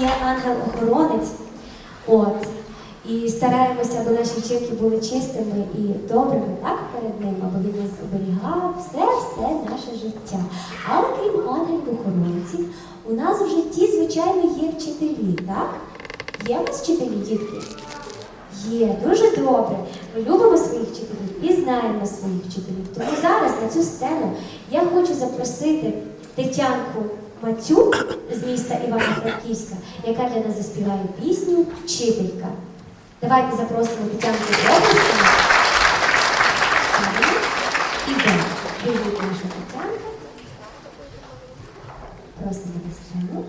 є ангел-охоронець. От. І стараємося, аби наші вчинки були чистими і добрими, так, перед ним, аби він нас оберігав все-все наше життя. Але крім ангелів-охоронців, у нас в житті, звичайно, є вчителі, так? Є у нас вчителі, дітки? Є, дуже добре. Ми любимо своїх вчителів і знаємо своїх вчителів. Тому зараз на цю сцену я хочу запросити Тетянку Мацюк з міста Івано-Франківська, яка для нас заспіває пісню Вчителька. Давайте запросимо Тетянку І Іде. Наша Тетянка. Просимо на сцену.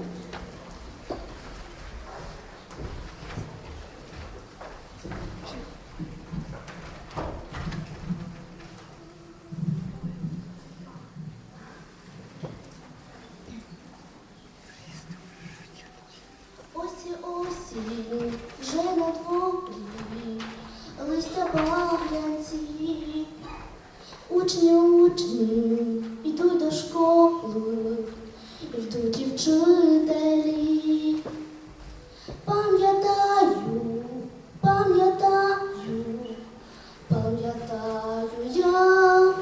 Ось і вже на дворі, листя багрянці, учні, учні йдуть до школи, йдуть і вчителі. Пам'ятаю, пам'ятаю, пам'ятаю я,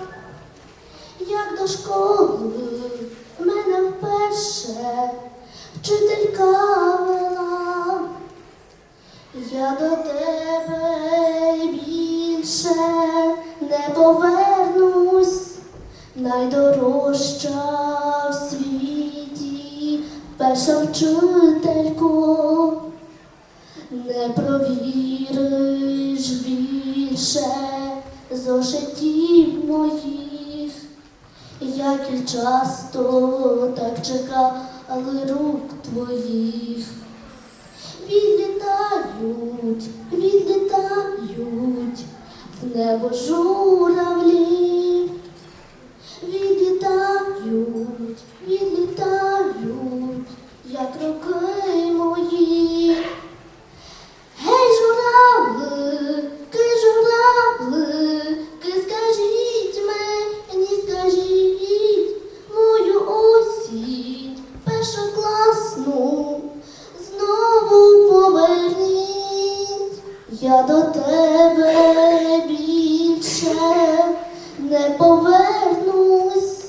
як до школи мене вперше вчителька я до тебе більше не повернусь, найдорожча в світі перша вчителько, не провіриш більше зошитів моїх. Як і часто так чекали рук твоїх. Відлітають, в небо журавлі. Я до тебе більше не повернусь,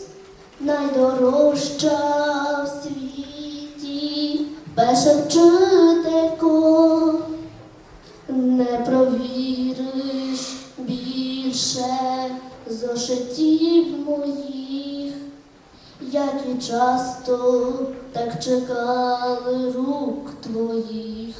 найдорожча в світі перша вчителько. Не провіриш більше зошитів моїх, як і часто так чекали рук твоїх.